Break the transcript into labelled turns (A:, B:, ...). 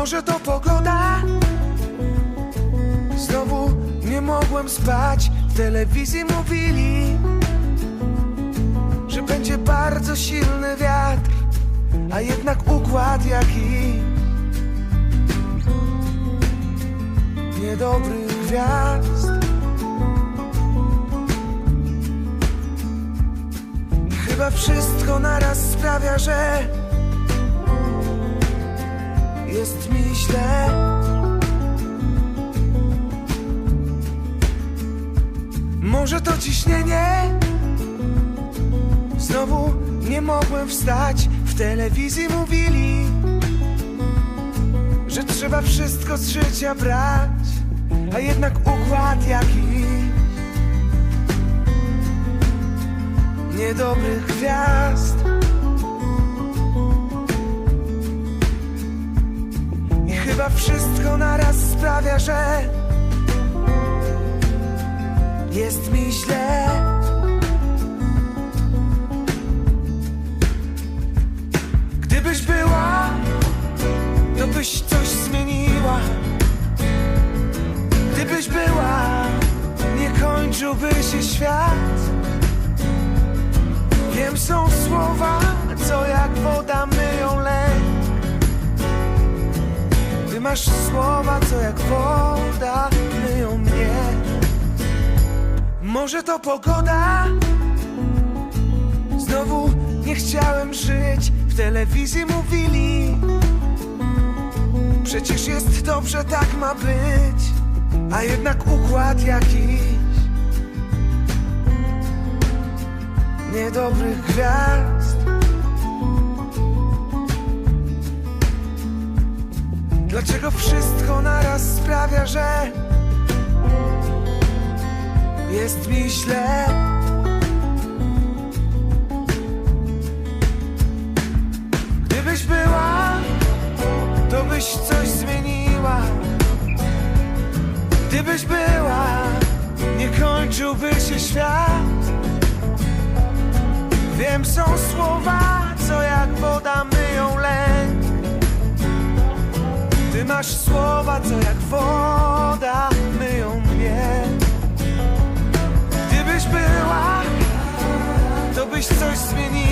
A: Może to pogoda? Znowu nie mogłem spać. W telewizji mówili, że będzie bardzo silny wiatr, a jednak układ jaki niedobrych gwiazd. Chyba wszystko naraz sprawia, że jest mi źle. Może to ciśnienie? Znowu nie mogłem wstać. W telewizji mówili, że trzeba wszystko z życia brać, a jednak układ jakiś niedobrych gwiazd. Wszystko naraz sprawia, że jest mi źle. Gdybyś była, to byś coś zmieniła. Gdybyś była, nie kończyłby się świat. Wiem, są słowa, masz słowa, co jak woda myją mnie. Może to pogoda? Znowu nie chciałem żyć. W telewizji mówili, przecież jest dobrze, tak ma być. A jednak układ jakiś niedobrych gwiazd. Dlaczego wszystko naraz sprawia, że jest mi źle? Gdybyś była, to byś coś zmieniła. Gdybyś była, nie kończyłby się świat. Wiem, są słowa, masz słowa, co jak woda myją mnie. Gdybyś była, to byś coś zmieniła.